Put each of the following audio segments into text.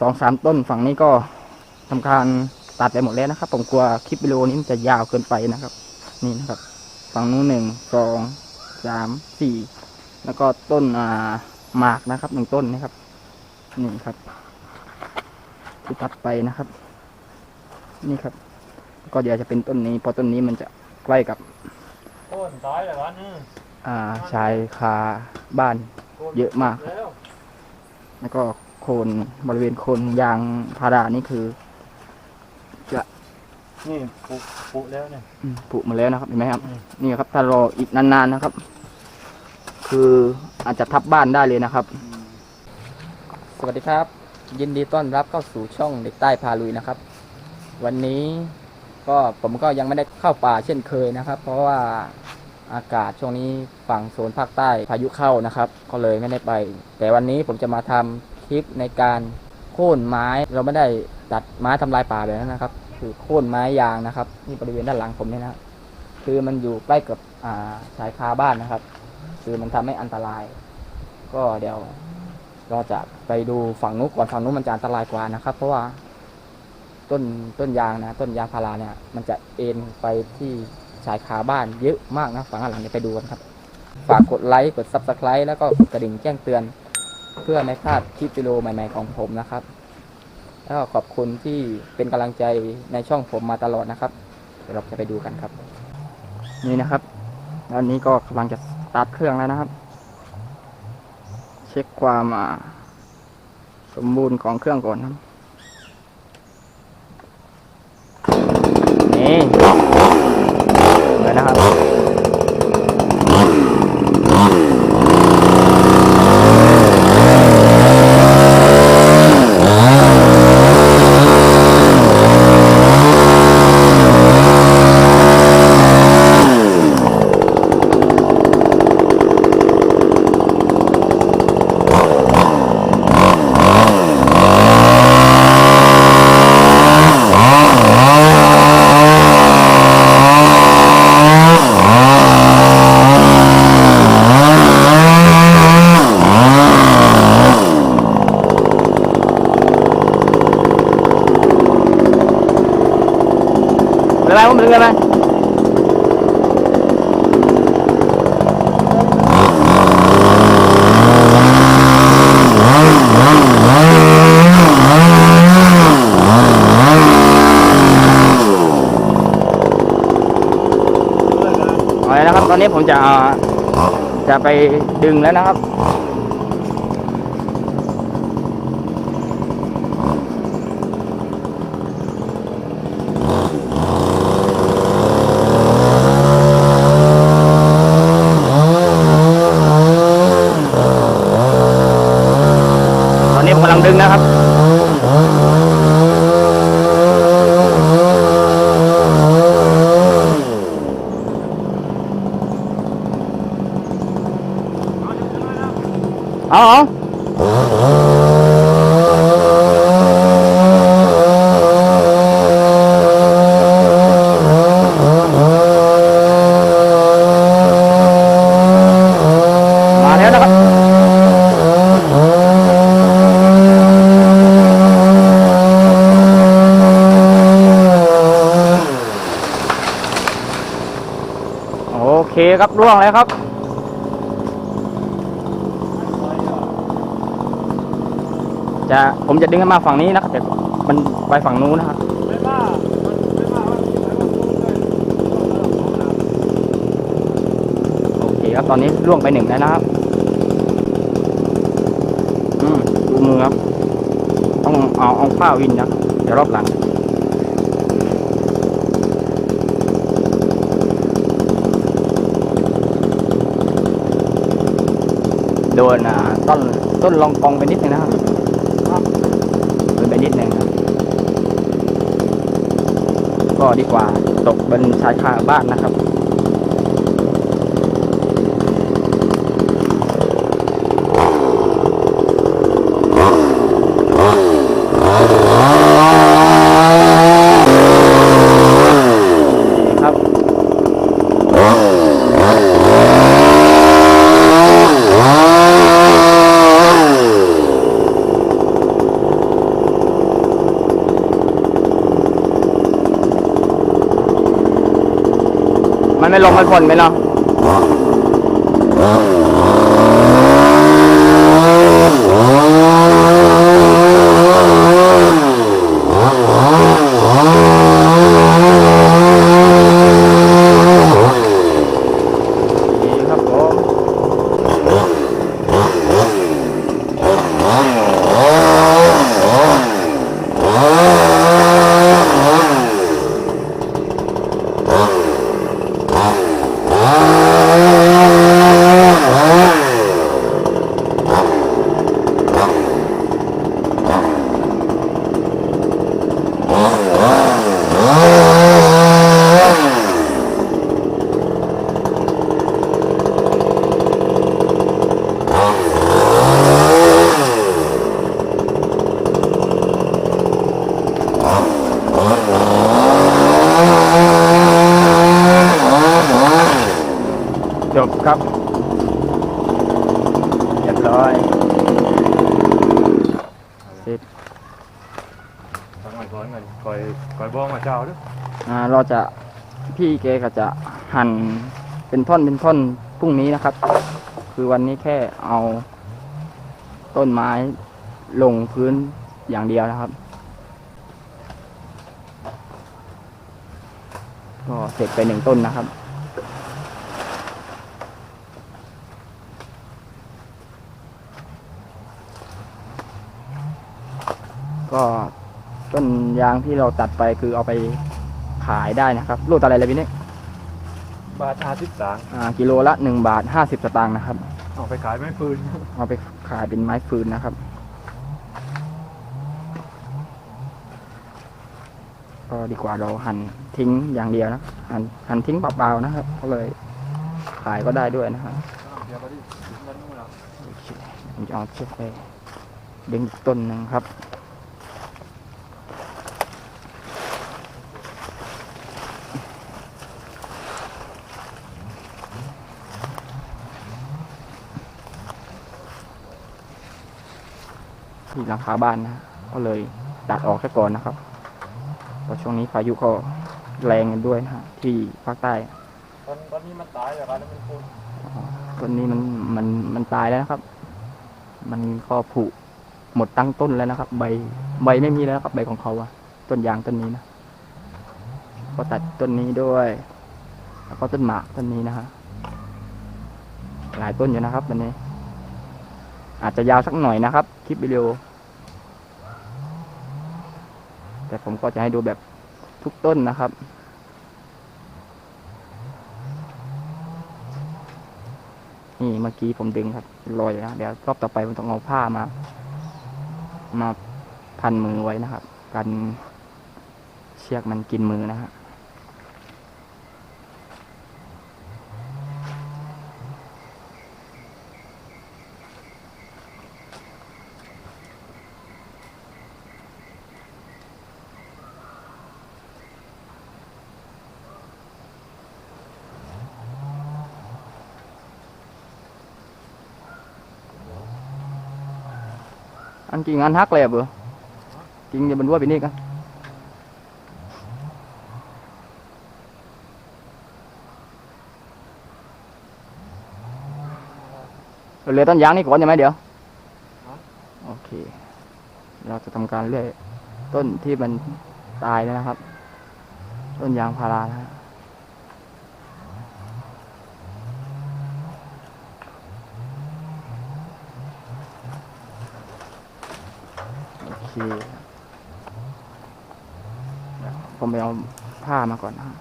สองสามต้นฝั่งนี้ก็ทำการตัดไปหมดแล้วนะครับ ผมกลัวคลิปวิดีโอนี้มันจะยาวเกินไปนะครับ นี่นะครับ ฝั่งนู้นหนึ่งสองสามสี่แล้วก็ต้นอ่าหมากนะครับหนึ่งต้นนะครับนี่ครับที่ตัดไปนะครับ นี่ครับ ก็เดี๋ยวจะเป็นต้นนี้เพราะต้นนี้มันจะใกล้กับโค่นตายเลยวะนี่อ่าชายคาบ้านโค่นเยอะมาก แล้วแล้วก็โคนบริเวณโคนยางพารานี่คือนี่ปุปุแล้วเนี่ยอืมผุมาแล้วนะครับเห็นไหมครับอืมนี่ครับถ้ารออีกนานๆนะครับ คืออาจจะทับบ้านได้เลยนะครับ สวัสดีครับ ยินดีต้อนรับเข้าสู่ช่องเด็กใต้พาลุยนะครับ วันนี้ก็ผมก็ยังไม่ได้เข้าป่าเช่นเคยนะครับ เพราะว่าอากาศช่วงนี้ฝั่งโซนภาคใต้พายุเข้านะครับ ก็เลยไม่ได้ไป แต่วันนี้ผมจะมาทำ คลิปในการโค่นไม้เราไม่ได้ตัดไม้ทำลายป่าแบบนั้นนะครับ คือโค่นไม้ยางนะครับนี่บริเวณด้านหลังผมเนี่ยนะคือมันอยู่ใกล้กับอ่าชายคาบ้านนะครับ คือมันทำให้อันตราย ก็เดี๋ยวเราจะไปดูฝั่งนู้นก่อนฝั่งนู้นมันจะอันตรายกว่านะครับ เพราะว่าต้นต้นยางนะต้นยางพาราเนี่ย มันจะเอ็นไปที่ชายคาบ้านเยอะมากนะฝั่งหลังเนี่ยไปดูกันครับ ฝากกดไลค์กด subscribe แล้วก็กดกระดิ่งแจ้งเตือน เพื่อไม่พลาดคลิปวิดีโอใหม่ ๆของผมนะครับ แล้วก็ขอบคุณที่เป็นกำลังใจในช่องผมมาตลอดนะครับเดี๋ยวเราจะไปดูกันครับ นี่นะครับตอนนี้ก็กำลังจะสตาร์ทเครื่องแล้วนะครับ เช็คความสมบูรณ์ของเครื่องก่อนครับ เป็นนไรไหมเอาเลยนะครับ ตอนนี้ผมจะจะไปดึงแล้วนะครับ ตอนนี้ผมกำลังดึงนะครับ เอาเอามาแล้วครับโอเคครับร่วงแล้วครับ จะผมจะดึงให้มาฝั่งนี้นะครับแต่มันไปฝั่งนู้นนะครับโอเคครับตอนนี้ร่วงไปหนึ่งแล้วนะครับอืมดูมือครับ ต้องเอาเอาผ้าวินนะเดี๋ยวรอบหลังโดนต้นต้นลองกองไปนิดนึงนะครับโดนไปนิดนึงครับ ก็ดีกว่าตกบนชายคาบ้านนะครับ ไม่ลงไม่พ้นไหมเนาะดีครับผมจบครับเรียบร้อยเสร็จ ทำไมก่อนกันคอยคอยบอกมาเจ้าด้วยอ่าเราจะพี่เกก็จะหั่นเป็นท่อนเป็นท่อนพรุ่งนี้นะครับ คือวันนี้แค่เอาต้นไม้ลงพื้นอย่างเดียวนะครับ ก็เสร็จไปหนึ่งต้นนะครับก็ ต้นยางที่เราตัดไปคือเอาไปขายได้นะครับลูกอะไรเลยพี่นี่บาทห้าสิบสางอ่ากิโลละหนึ่งบาทห้าสิบสตางค์นะครับ เอาไปขายไม่ฟืน เอาไปขายเป็นไม้ฟืนนะครับ ก็ดีกว่าเราหั่นทิ้งอย่างเดียวนะหั่นหั่นทิ้งเปล่าๆนะครับ ก็เลยขายก็ได้ด้วยนะครับเดี๋ยวไปดินั่นนู่นละโอเคผมจะเอาเชือกไปดึงอีกต้นหนึ่งครับ ที่หลังคาบ้านนะก็เลยตัดออกซะก่อนนะครับเพราะช่วงนี้พายุก็แรงกันด้วยนะฮะที่ภาคใต้ตอนตอนนี้มันตายแต่การนั้นมันคุณต้นนี้มันมันมันตายแล้วนะครับ มันก็ผุหมดตั้งต้นแล้วนะครับ ใบใบไม่มีแล้วครับใบของเขาอะต้นยางต้นนี้นะก็ตัดต้นนี้ด้วย แล้วก็ต้นหมากต้นนี้นะฮะหลายต้นอยู่นะครับวันนี้ อาจจะยาวสักหน่อยนะครับ คลิปวิดีโอ แต่ผมก็จะให้ดูแบบทุกต้นนะครับ นี่เมื่อกี้ผมดึงครับลอยนะเดี๋ยวรอบต่อไปผมต้องเอาผ้ามา มาพันมือไว้นะครับ กันเชือกมันกินมือนะฮะอันกิ่งอันฮักเลยอะเบอกิ่งจะบรรลุไปนี่กันเหลื อต้นยางนี่ก่อนใช่ไหมเดี๋ยวโอเคเราจะทำการเลื่อยต้นที่มันตายนะครับ ต้นยางพารานะฮะโอ เคผมไปเอาผ้ามาก่อนนะฮะ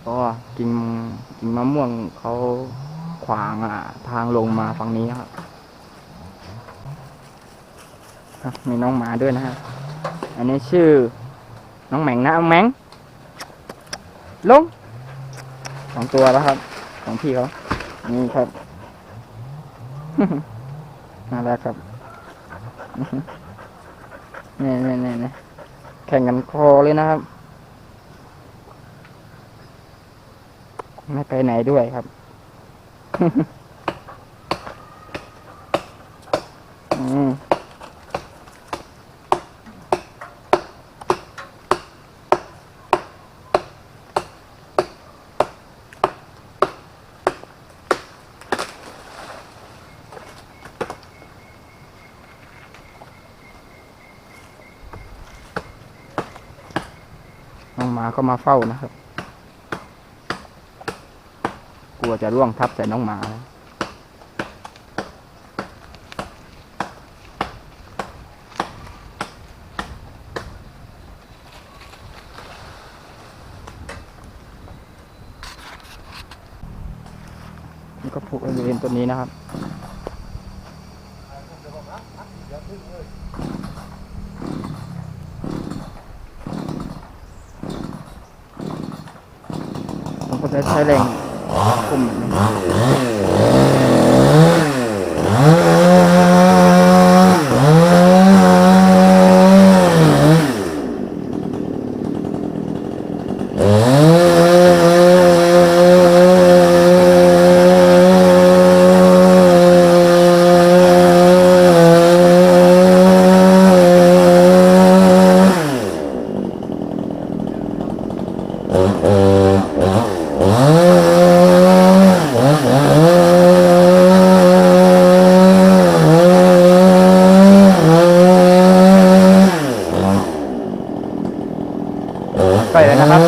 เพราะว่ากิ่งกิ่งมะม่วงเขาขวางอะ ทางลงมาฝั่งนี้ครับมีน้องหมาด้วยนะฮะ อันนี้ชื่อ น้องแมงนะแมงลงสองตัวแล้วครับ ของพี่เขา นี่ครับน่ารักครับนี่นี่นี่นี่แข่งกันคอเลยนะครับ ไม่ไปไหนด้วยครับ มาก็มาเฝ้านะครับ กลัวจะร่วงทับใส่น้องหมานะก็ผูกบริเวณต้นนี้นะครับ ผมก็จะใช้แรงคุมนะครับไปแล้วนะครับ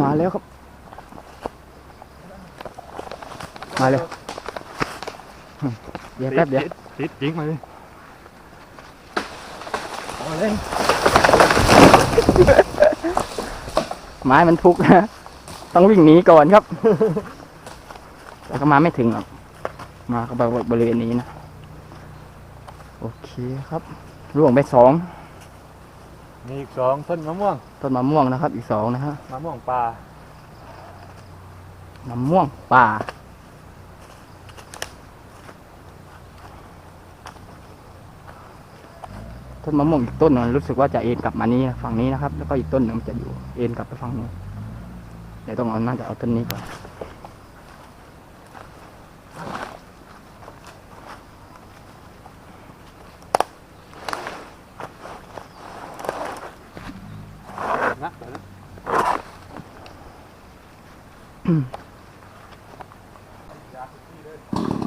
มาแล้วครับ มาเลยอืมเดี๋ยวแป๊บเดียว ติดจริงมาดิเอาเลย ไม้มันพุกนะ ต้องวิ่งหนีก่อนครับแต่ก็มาไม่ถึงหรอกมาก็บริเวณนี้นะ โอเคครับร่วงไปสองมีอีกสองต้นมะม่วง ต้นมะม่วงนะครับ อีกสองนะฮะมะม่วงป่ามะม่วงป่า ต้นมะม่วงอีกต้นนึงรู้สึกว่าจะเอ็นกลับมานี้ฝั่งนี้นะครับ แล้วก็อีกต้นหนึ่งจะอยู่เอ็นกลับไปฝั่งนู้นเดี๋ยวต้องเอาน่าจะเอาต้นนี้ก่อน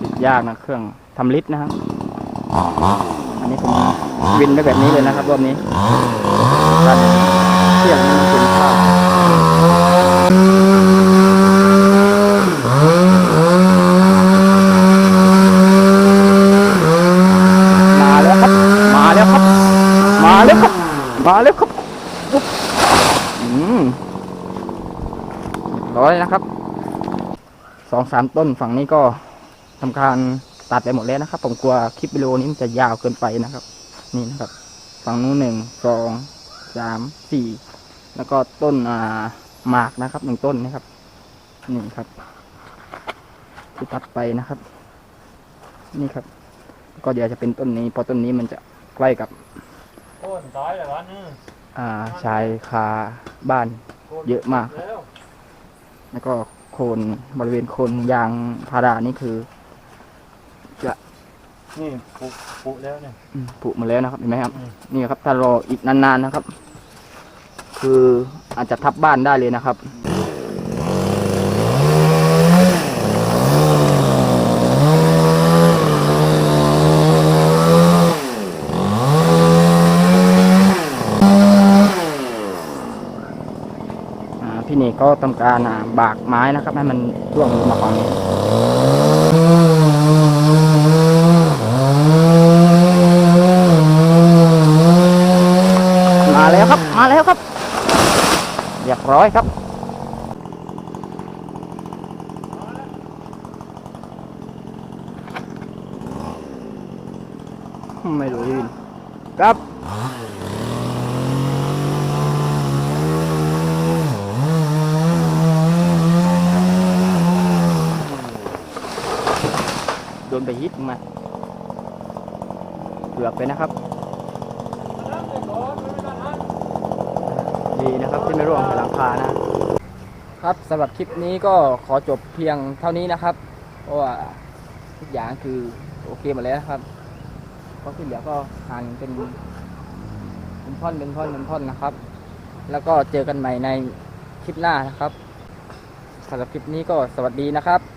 ติดยากนะเครื่องทำลิตรนะครับ อันนี้ผม วินได้แบบนี้เลยนะครับรอบนี้การเที่ยงนี่มันเป็นข้าวมาแล้วครับ มาแล้วครับ มาแล้วครับ มาแล้วครับอืมเรียบร้อยนะครับสองสามต้นฝั่งนี้ก็ทำการตัดไปหมดแล้วนะครับ ผมกลัวคลิปวิดีโอนี้มันจะยาวเกินไปนะครับ นี่นะครับ ฝั่งนู้นหนึ่งสองสามสี่แล้วก็ต้นอ่าหมากนะครับหนึ่งต้นนะครับนี่ครับที่ตัดไปนะครับ นี่ครับ ก็เดี๋ยวจะเป็นต้นนี้เพราะต้นนี้มันจะใกล้กับต้นตายแล้ววะนี่อ่าชายคาบ้านเยอะมากแล้วแล้วก็โคนบริเวณโคนยางพารานี่คือ นี่ปุปุแล้วเนี่ยอืมผุมาแล้วนะครับเห็นไหมครับอืมนี่ครับ ถ้ารออีกนานๆนะครับ คืออาจจะทับบ้านได้เลยนะครับ อ่าพี่เนกก็ทำการอ่าบากไม้นะครับ ให้มันร่วงลงมาฝั่งนี้ มาแล้วครับ มาแล้วครับเร้อยครับไม่รู้ยินครับโดนไปฮิตมาเกือบไปนะครับ ดีนะครับที่ไม่ร่วงใส่หลังคานะครับสำหรับคลิปนี้ก็ขอจบเพียงเท่านี้นะครับเพราะว่าทุกอย่างคือโอเคหมดแล้วครับก็ที่เหลือก็หั่นเป็นเป็นท่อนเป็นท่อนเป็นท่อนนะครับ แล้วก็เจอกันใหม่ในคลิปหน้านะครับสำหรับคลิปนี้ก็สวัสดีนะครับ